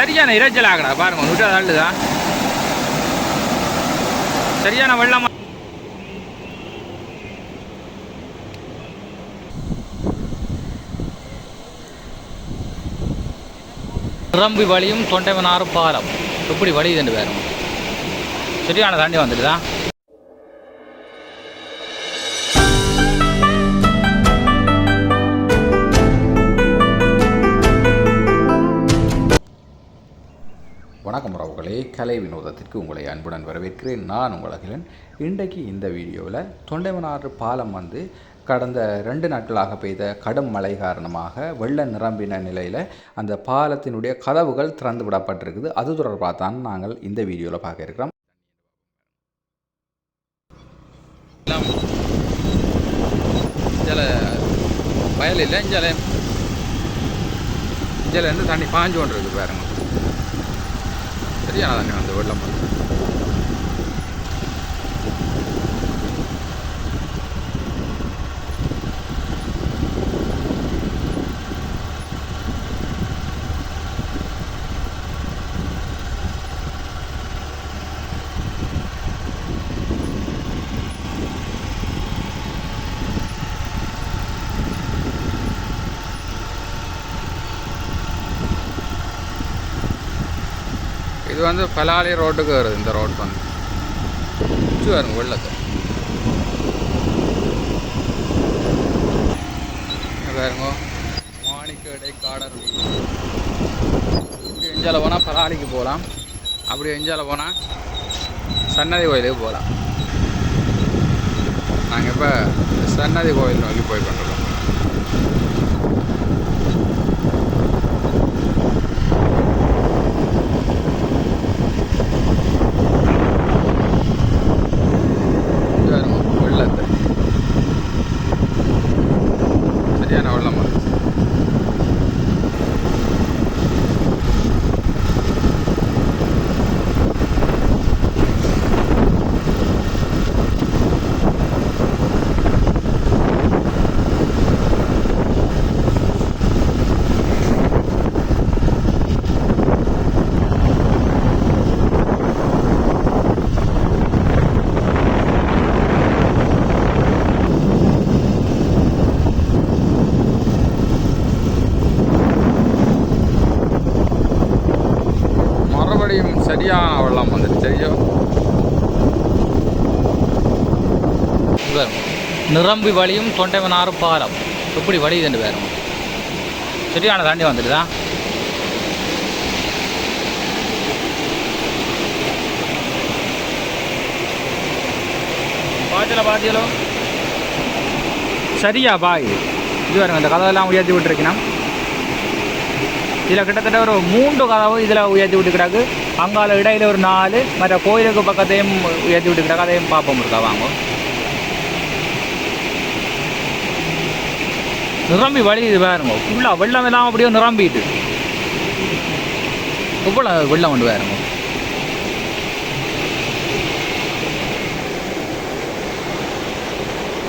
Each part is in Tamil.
சரியான இறைச்சல் ஆகடா பாருங்க விட்டா தள்ளுதா? சரியான வெள்ளம் நிரம்பி வழியும் தொண்டைவனாறு பாலம். எப்படி வழியுதுன்னு பாருங்க. சரியான தாண்டி வந்துட்டுதான் வணக்கம் உறவுகளே. கலை வினோதத்திற்கு உங்களை அன்புடன் வரவேற்கிறேன். நான் உங்கள் அகிலன். இன்றைக்கு இந்த வீடியோவில் தொண்டைமனாறு பாலம் வந்து கடந்த ரெண்டு நாட்களாக பெய்த கடும் மழை காரணமாக வெள்ளம் நிரம்பின நிலையில் அந்த பாலத்தினுடைய கதவுகள் திறந்து விடப்பட்டிருக்குது. அது தொடர்பாக தான் நாங்கள் இந்த வீடியோவில் பார்க்க இருக்கிறோம். இதில் வயல் இல்லை இஞ்சால. தண்ணி பாஞ்சு கொண்டு இருக்குது பாருங்க. சரி நான் அந்த வேர்டில் பண்ணுறேன் இது வந்து பலாலி ரோட்டுக்கு வருது இந்த ரோடு வந்து. சுற்றி வருங்க வெள்ளத்தை பாருங்க மாணிக்கடை காடர். இப்படி எஞ்சால போனால் பலாலிக்கு போகலாம் அப்படி எஞ்சால போனால் சன்னதி கோயிலுக்கு போகலாம் நாங்கள் இப்போ சன்னதி கோயில் நோக்கி போய் கொண்டிருக்கோம் இது பாருங்க வெள்ளத்தை சரியான வெள்ளம் வருது மறுபடியும் சரியான வெள்ளம் வந்துட்டு தெரியும் நிரம்பி வழியும் தொண்டைவனாறு பாலம் எப்படி வழியுதுன்னு வேறும் சரியான தாண்டி வந்துடுதா? பாத்தியல பாத்தியலோ சரியா பாய். இது பாருங்க இந்த கதவெல்லாம் உயர்த்தி விட்டுருக்கணும் இதில் கிட்டத்தட்ட ஒரு மூன்று கதவு இதில் உயர்த்தி விட்டுக்கிறாக்கு அங்கால இடையில ஒரு நாலு மற்ற கோயிலுக்கு பக்கத்தையும் ஏற்றி விட்டுக்கிறாங்க அதையும் பார்ப்போம் இருக்கா வாங்க. நிரம்பி வழி இது பாருங்க. ஃபுல்லாக வெள்ளம் எல்லாம் அப்படியே நிரம்பிட்டு. இவ்வளோ வெள்ளம் கொண்டு வேறுங்க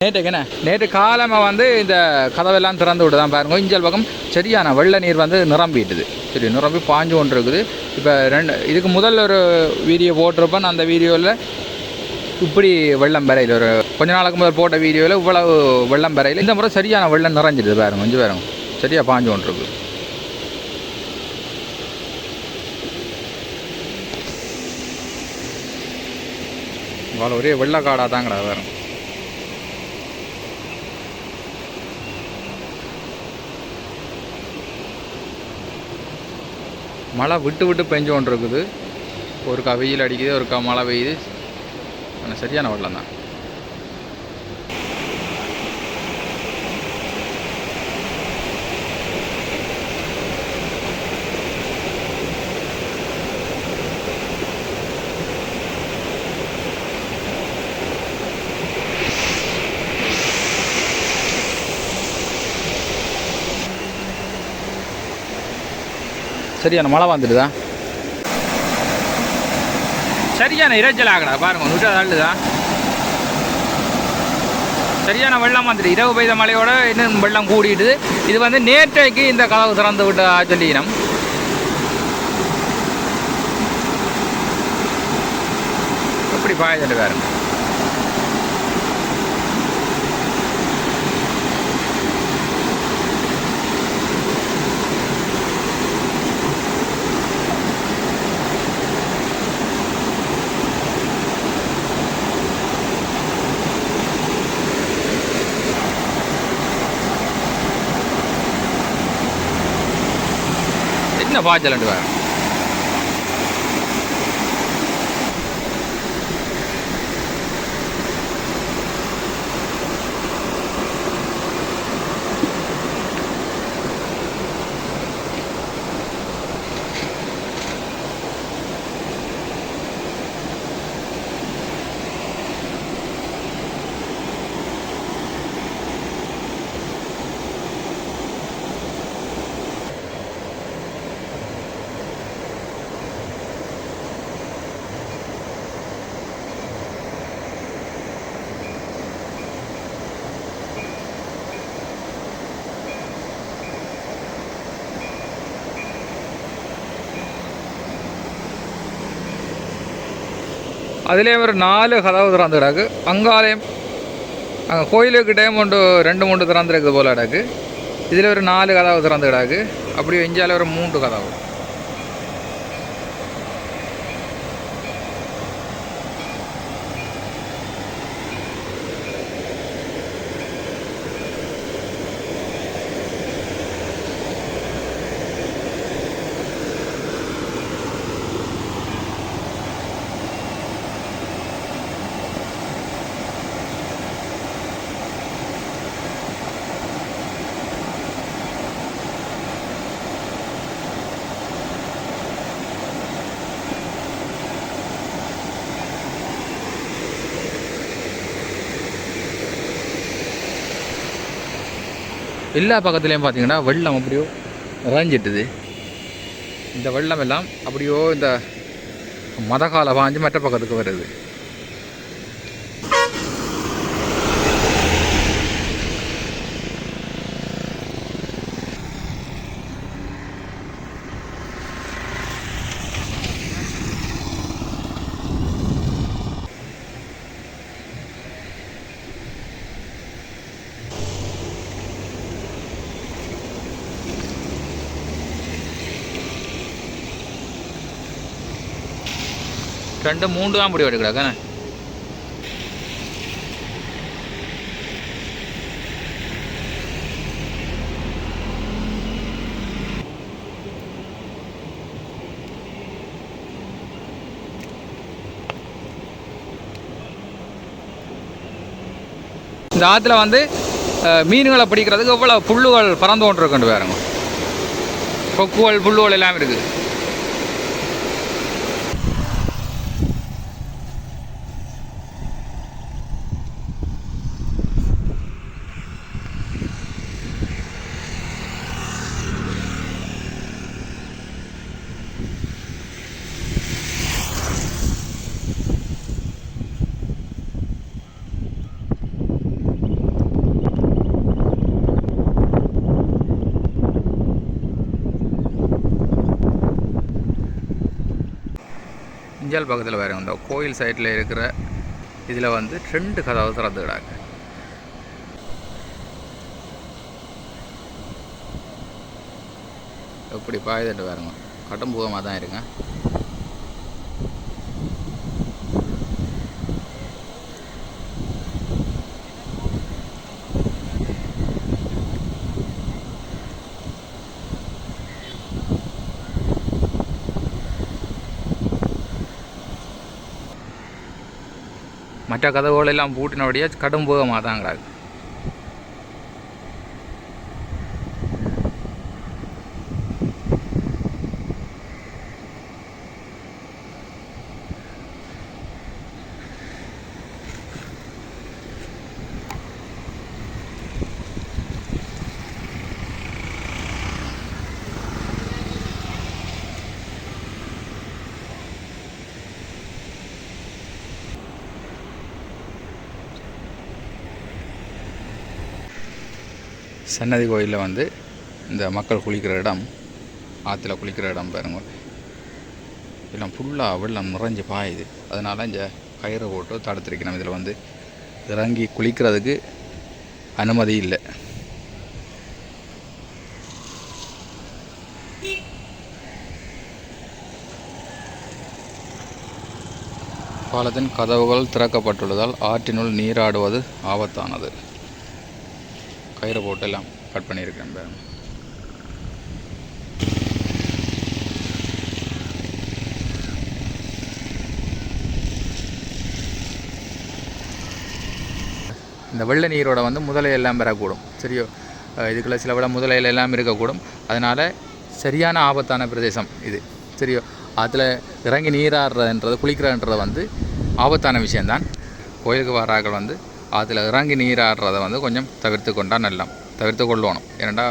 நேற்றுக்கு என்ன? நேற்று காலமாக வந்து இந்த கதவெல்லாம் திறந்து விட்டு தான் பாருங்க. இஞ்சல் பக்கம் சரியான வெள்ள நீர் வந்து நிரம்பிட்டுது. சரி நிரம்பி பாஞ்சு கொண்டு இருக்குது இப்போ ரெண்டு இதுக்கு முதல் ஒரு வீடியோ போட்டிருப்பேன். அந்த வீடியோவில் இப்படி வெள்ளம் பெறையில் ஒரு கொஞ்ச நாளுக்கு முதல் போட்ட வீடியோவில் இவ்வளவு வெள்ளம் பெறையில். இந்த முறை சரியான வெள்ளம் நிறைஞ்சிடுது பாருங்க கொஞ்சம் பாருங்க. சரியாக பாஞ்சு கொண்டு இருக்குது இவ்வளோ ஒரே வெள்ளக்காடாக தாங்கடா வேறு மழை விட்டு விட்டு பெஞ்சு கொண்டு இருக்குது ஒருக்கா வெயில் அடிக்குது ஒருக்கா மழை பெய்யுது. ஆனால் சரியான வெள்ளம் தான் சரியான மழை வந்துடுதா? சரியான இறைச்சல் ஆகடா பாருங்க நூற்றா தள்ளுதான் சரியான வெள்ளம் வந்துட்டு இரவு பெய்த மழையோட இன்னும் வெள்ளம் கூடிடுது. இது வந்து நேற்றைக்கு இந்த கதவு திறந்து விட்ட சொல்லிக்கிறோம் எப்படி பாயதல் வேறுங்க என்ன பாய்ச்சல் வேறு അതിലേയും ഒരു നാല് കഥവ് തുറന്ന് കിടക്ക് അങ്കാലയം കോയിലേക്കിട്ടേയും കൊണ്ട് രണ്ട് മൂന്ന് തുറന്ന് കിടക്കുന്നത് പോലെ കിടക്ക് ഇതിലൊരു നാല് കഥാവ് തുറന്ന് കിടക്ക് അപ്പടി വെഞ്ചാലും ഒരു മൂന്ന് കഥാവും எல்லா பக்கத்துலேயும் பார்த்தீங்கன்னா வெள்ளம் அப்படியோ நிறைஞ்சிட்டுது. இந்த வெள்ளம் எல்லாம் அப்படியோ இந்த மதகால பாஞ்சு மற்ற பக்கத்துக்கு வருது. ரெண்டு மூன்று தான் முடி எடுக்கிறாக்கண்ணே இந்த ஆற்றுல வந்து மீன்களை பிடிக்கிறதுக்கு எவ்வளோ புல்லுகள் பறந்து கொண்டு இருக்குன்னு பாருங்க. கொக்குகள் புல்லுகள் எல்லாம் இருக்குது. அஞ்சால் பக்கத்தில் வேறு இந்த கோயில் சைட்டில் இருக்கிற இதில் வந்து ரெண்டு கதவை திறந்துக்கிறாங்க எப்படி பாயுதுட்டு பாருங்க. கட்டும் தான் இருக்குங்க மற்ற கதவுகளெல்லாம் பூட்டினபடியே கடும் போக தான் சன்னதி கோயிலில் வந்து இந்த மக்கள் குளிக்கிற இடம் ஆற்றுல குளிக்கிற இடம் பாருங்க. எல்லாம் ஃபுல்லாக வெள்ளம் நிறைஞ்சு பாயுது. அதனால இந்த கயிறு போட்டு தடுத்துருக்கணும். இதில் வந்து இறங்கி குளிக்கிறதுக்கு அனுமதி இல்லை. பாலத்தின் கதவுகள் திறக்கப்பட்டுள்ளதால் ஆற்றினுள் நீராடுவது ஆபத்தானது. கயிறு போட்டெல்லாம் கட் பண்ணியிருக்கேன் பாருங்க. இந்த வெள்ளை நீரோட வந்து முதலை எல்லாம் பெறக்கூடும். சரியோ? இதுக்குள்ள சில விட முதலையில் எல்லாம் இருக்கக்கூடும். அதனால் சரியான ஆபத்தான பிரதேசம் இது. சரியோ? அதில் இறங்கி நீராடுறதுன்றது குளிக்கிறதுன்றது வந்து ஆபத்தான விஷயந்தான் கோயிலுக்கு வரார்கள் வந்து அதில் இறங்கி நீராடுறதை வந்து கொஞ்சம் தவிர்த்து கொண்டால் நல்லம். தவிர்த்து கொள்ளணும் ஏன்னா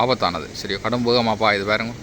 ஆபத்தானது. சரி கடும் பூகமாப்பா இது பாருங்க.